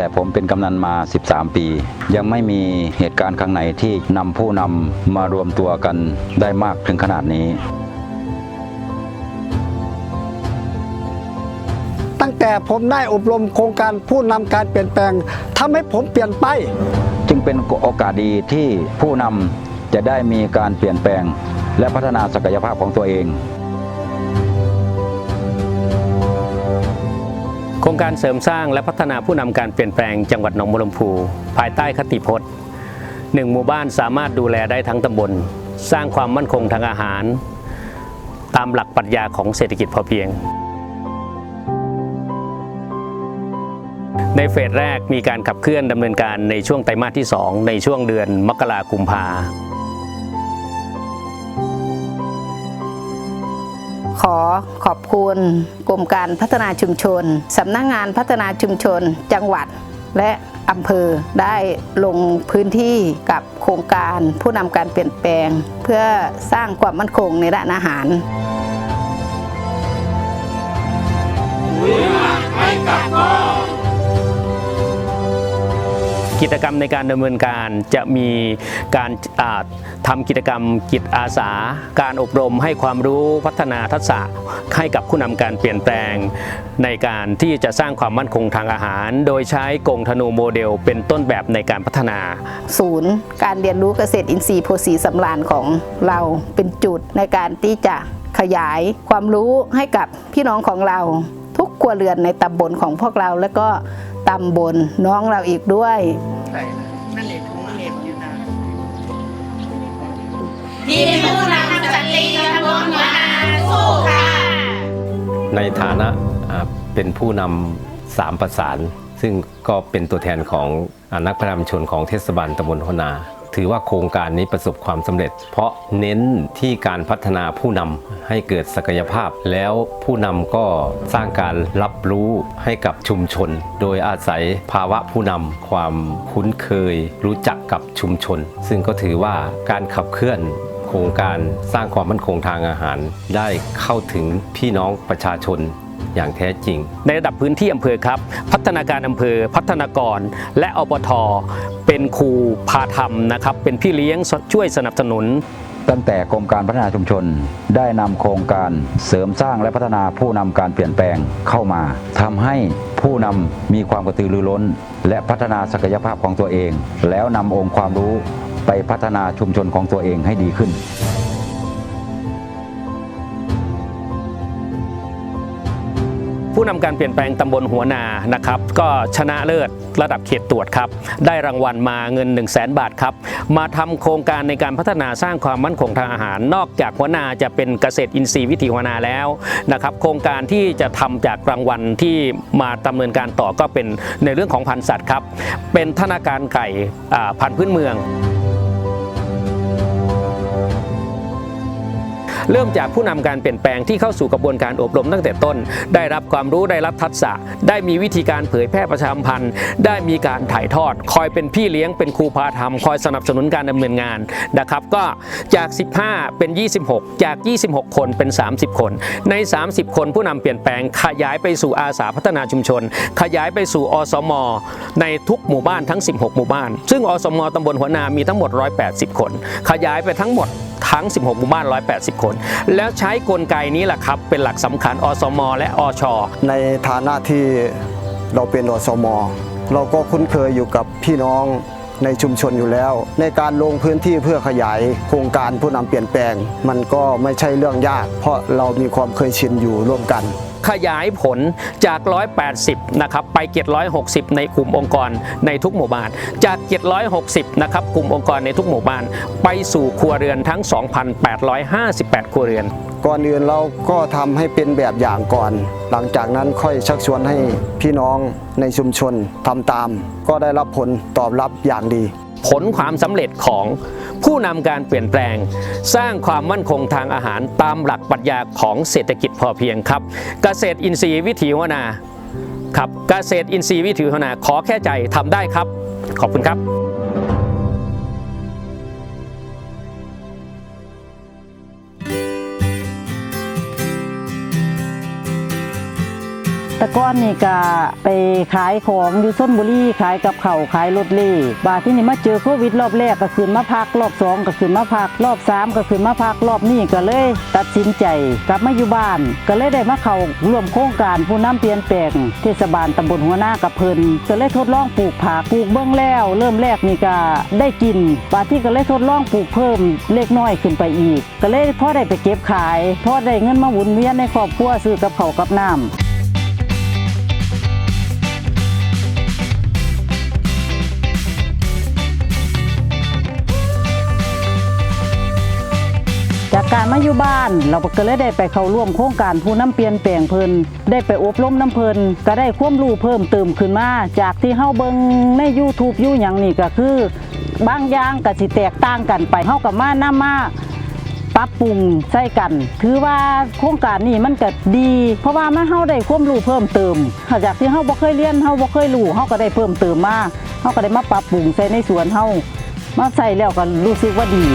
ตั้งแต่ผมเป็นกำนันมา 13 ปี ยังไม่มีเหตุการณ์ครั้งไหนที่นำผู้นำมารวมตัวกันได้มากถึงขนาดนี้ ตั้งแต่ผมได้อบรมโครงการผู้นำการเปลี่ยนแปลงทำให้ผมเปลี่ยนไป จึงเป็นโอกาสดีที่ผู้นำจะได้มีการเปลี่ยนแปลง และพัฒนาศักยภาพของตัวเอง รงการเสริมสร้างและพัฒนาผู้นำการเปลี่ยนแปลงจังหวัดหนองบัวลำพู ภายใต้คติพจน์หนึ่งหมู่บ้านสามารถดูแลได้ทั้งตำบล สร้างความมั่นคงทางอาหาร ตามหลักปรัชญาของเศรษฐกิจพอเพียง ในเฟสแรกมีการขับเคลื่อนดำเนินการในช่วงไตรมาสที่ 2 ในช่วงเดือนมกราคมกุมภา อขอบคุณกรมการพัฒนาชุมชนสำนักงานพัฒนาชุมชน จังหวัด และอำเภอได้ลงพื้นที่กับโครงการผู้นำการเปลี่ยนแปลง เพื่อสร้างความมั่นคงในด้านอาหารกิจกรรมในการดำเนินการจะมีการอ่า ทำกิจกรรมจิตอาสา การอบรมให้ความรู้พัฒนาทักษะให้กับผู้นำการเปลี่ยนแปลง ในการที่จะสร้างความมั่นคงทางอาหาร โดยใช้กงธนูโมเดล เป็นต้นแบบในการพัฒนา ศูนย์ การเรียนรู้เกษตรอินทรีย์โพสีสำราญของเราเป็นจุดในการที่จะขยายความรู้ให้กับพี่น้องของเรา ทุกครัวเรือนในตำบลของพวกเราและก็ตำบลน้องเราอีกด้วย ในฐานะเป็นผู้นำสามประสาน ซึ่งก็เป็นตัวแทนของอนักพัฒนาชุมชนของเทศบาลตำบลหนา ถือว่าโครงการนี้ประสบความสำเร็จ เพราะเน้นที่การพัฒนาผู้นำให้เกิดศักยภาพ แล้วผู้นำก็สร้างการรับรู้ให้กับชุมชน โดยอาศัยภาวะผู้นำความคุ้นเคย รู้จักกับชุมชน ซึ่งก็ถือว่าการขับเคลื่อน โครงการสร้างความมั่นคงทางอาหาร ได้เข้าถึงพี่น้องประชาชนอย่างแท้จริง ในระดับพื้นที่อำเภอครับ พัฒนาการอำเภอพัฒนากร และอปทเป็นครูพาธรรมนะครับ เป็นพี่เลี้ยงช่วยสนับสนุน ตั้งแต่กรมการพัฒนาชุมชน ได้นำโครงการเสริมสร้างและพัฒนาผู้นำการเปลี่ยนแปลงเข้ามาทำให้ผู้นำมีความกระตือรือร้น และพัฒนาศักยภาพของตัวเอง แล้วนำองค์ความรู้ ไปพัฒนาชุมชนของตัวเองให้ดีขึ้นผู้นำการเปลี่ยนแปลงตำบลหัวนานะครับก็ชนะเลิศระดับเขตตรวจครับ ได้รางวัลมาเงิน 1 0 0 0 0แบาทครับ มาทำโครงการในการพัฒนาสร้างความมั่นคงทางอาหาร นอกจากหัวนาจะเป็นเกษตรอินทรีย์วิถีหัวนาแล้วนะครับ โครงการที่จะทำจากรางวัลที่มาดำเนินการต่อก็เป็นในเรื่องของพันธุ์สัตว์ครับ เป็นธนาการไก่พันธุ์พื้นเมือง เริ่มจากผู้นำการเปลี่ยนแปลงที่เข้าสู่กระบวนการอบรมตั้งแต่ต้น ได้รับความรู้ได้รับทักษะ ได้มีวิธีการเผยแพร่ประชาพันธ์ ได้มีการถ่ายทอด คอยเป็นพี่เลี้ยงเป็นครูพาธรรมคอยสนับสนุนการดำเนินงานนะครับก็จาก 15 เป็น 26 จาก 26 คนเป็น 30 คน ใน 30 คนผู้นำเปลี่ยนแปลงขยายไปสู่อาสาพัฒนาชุมชน ขยายไปสู่อสม ในทุกหมู่บ้านทั้ง 16 หมู่บ้าน ซึ่งอสมตำบลหัวนามีทั้งหมด 180 คน ขยายไปทั้งหมดทั้ง 16 หมู่บ้าน 180 คนแล้วใช้กลไกนี้แหละครับ เป็นหลักสำคัญอสม และอช ในฐานะที่เราเป็นอสม เราก็คุ้นเคยอยู่กับพี่น้องในชุมชนอยู่แล้ว ในการลงพื้นที่เพื่อขยายโครงการผู้นำเปลี่ยนแปลง มันก็ไม่ใช่เรื่องยาก เพราะเรามีความเคยชินอยู่ร่วมกัน ขยายผลจาก 180 นะครับ ไป 760 ในกลุ่มองค์กรในทุกหมู่บ้าน จาก 760 นะครับ กลุ่มองค์กรในทุกหมู่บ้าน ไปสู่ครัวเรือนทั้ง 2,858 ครัวเรือน ก่อนอื่นเราก็ทำให้เป็นแบบอย่างก่อน หลังจากนั้นค่อยชักชวนให้พี่น้องในชุมชนทำตาม ก็ได้รับผลตอบรับอย่างดี ผลความสำเร็จของผู้นำการเปลี่ยนแปลง สร้างความมั่นคงทางอาหารตามหลักปรัชญาของเศรษฐกิจพอเพียงครับเกษตรอินทรีย์วิถีวนาครับเกษตรอินทรีย์วิถีวนาขอแค่ใจทำได้ครับ ขอบคุณครับ ต่ก่อนนี่ก็ไปขายของอยู่ชนบุรีขายกับเขาขายรถเล่บาที่นี่มาเจอโควิดรอบแรกก็คืนมาพักรอบสองก็คืนมาพักรอบสามก็คืนมาพักรอบนี้ก็เลย ตัดสินใจกลับมาอยู่บ้าน ก็เลยได้มาเข้าร่วมโครงการผู้นำเปลี่ยนแปลงเทศบาลตำบลหัวหน้ากับเพิ่นก็เลยทดลองปลูกผักปลูกเบื้องแล้ว เริ่มแรกนี่ก็ได้กินบาที่ก็เลยทดลองปลูกเพิ่มเล็กน้อยขึ้นไปอีก ก็เลยพอได้ไปเก็บขายพอได้เงินมาหมุนเวียนในครอบครัวซื้อกับเขากับน้ำ จากการมาอยู่บ้าน เราก็เลยได้ไปเข้าร่วมโครงการผู้นำเปลี่ยนแปลงเพิ่นได้ไปอบรมน้ำเพิ่นก็ได้ความรู้เพิ่มเติมขึ้นมา จากที่เฮาเบิ่งใน YouTube อยู่หยังนี่ก็คือบางอย่างก็สิแตกต่างกันไปเฮากับมานำมาปรับปรุงใส่กัน ถือว่าโครงการนี้มันก็ดี เพราะว่ามันเฮาได้ความรู้เพิ่มเติมจากที่เฮาบ่เคยเรียนเฮาบ่เคยรู้เฮาก็ได้เพิ่มเติมมาเฮาก็ได้มาปรับปรุงใส่ในสวนเฮามาใส่แล้วก็รู้สึกว่าดี